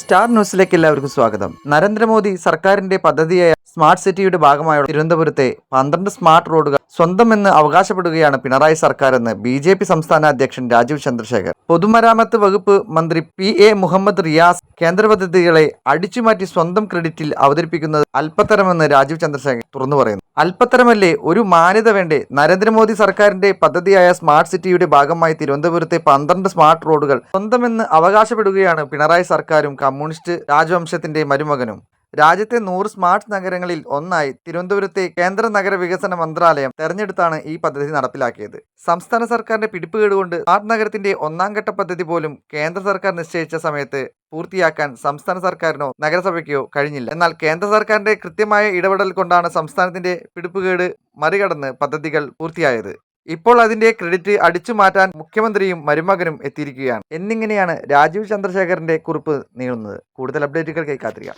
Star ന്യൂസിലേക്ക് എല്ലാവർക്കും സ്വാഗതം. നരേന്ദ്രമോദി സർക്കാരിന്റെ പദ്ധതിയായ സ്മാർട്ട് സിറ്റിയുടെ ഭാഗമായ തിരുവനന്തപുരത്തെ പന്ത്രണ്ട് സ്മാർട്ട് റോഡുകൾ സ്വന്തമെന്ന് അവകാശപ്പെടുകയാണ് പിണറായി സർക്കാർ എന്ന് ബി ജെ പി സംസ്ഥാന അധ്യക്ഷൻ രാജീവ് ചന്ദ്രശേഖർ. പൊതുമരാമത്ത് വകുപ്പ് മന്ത്രി പി എ മുഹമ്മദ് റിയാസ് കേന്ദ്ര പദ്ധതികളെ അടിച്ചുമാറ്റി സ്വന്തം ക്രെഡിറ്റിൽ അവതരിപ്പിക്കുന്നത് അല്പത്തരമെന്ന് രാജീവ് ചന്ദ്രശേഖർ തുറന്നു പറയുന്നു. അല്പത്തരമല്ലേ ഒരു മാന്യത വേണ്ടേ? നരേന്ദ്രമോദി സർക്കാരിന്റെ പദ്ധതിയായ സ്മാർട്ട് സിറ്റിയുടെ ഭാഗമായി തിരുവനന്തപുരത്തെ പന്ത്രണ്ട് സ്മാർട്ട് റോഡുകൾ സ്വന്തമെന്ന് അവകാശപ്പെടുകയാണ് പിണറായി സർക്കാരും കമ്മ്യൂണിസ്റ്റ് രാജവംശത്തിന്റെ മരുമകനും. രാജ്യത്തെ നൂറ് സ്മാർട്ട് നഗരങ്ങളിൽ ഒന്നായി തിരുവനന്തപുരത്തെ കേന്ദ്ര നഗര വികസന മന്ത്രാലയം തെരഞ്ഞെടുത്താണ് ഈ പദ്ധതി നടപ്പിലാക്കിയത്. സംസ്ഥാന സർക്കാരിന്റെ പിടിപ്പുകേട് കൊണ്ട് സ്മാർട്ട് നഗരത്തിന്റെ ഒന്നാം ഘട്ട പദ്ധതി പോലും കേന്ദ്ര സർക്കാർ നിശ്ചയിച്ച സമയത്ത് പൂർത്തിയാക്കാൻ സംസ്ഥാന സർക്കാരിനോ നഗരസഭയ്ക്കോ കഴിഞ്ഞില്ല. എന്നാൽ കേന്ദ്ര സർക്കാരിന്റെ കൃത്യമായ ഇടപെടൽ കൊണ്ടാണ് സംസ്ഥാനത്തിന്റെ പിടിപ്പുകേട് മറികടന്ന് പദ്ധതികൾ പൂർത്തിയായത്. ഇപ്പോൾ അതിന്റെ ക്രെഡിറ്റ് അടിച്ചു മാറ്റാൻ മുഖ്യമന്ത്രിയും മരുമകനും എത്തിയിരിക്കുകയാണ്. എന്നിങ്ങനെയാണ് രാജീവ് ചന്ദ്രശേഖറിന്റെ കുറിപ്പ് നീളുന്നത്. കൂടുതൽ അപ്ഡേറ്റുകൾക്കായി കാത്തിരിക്കാം.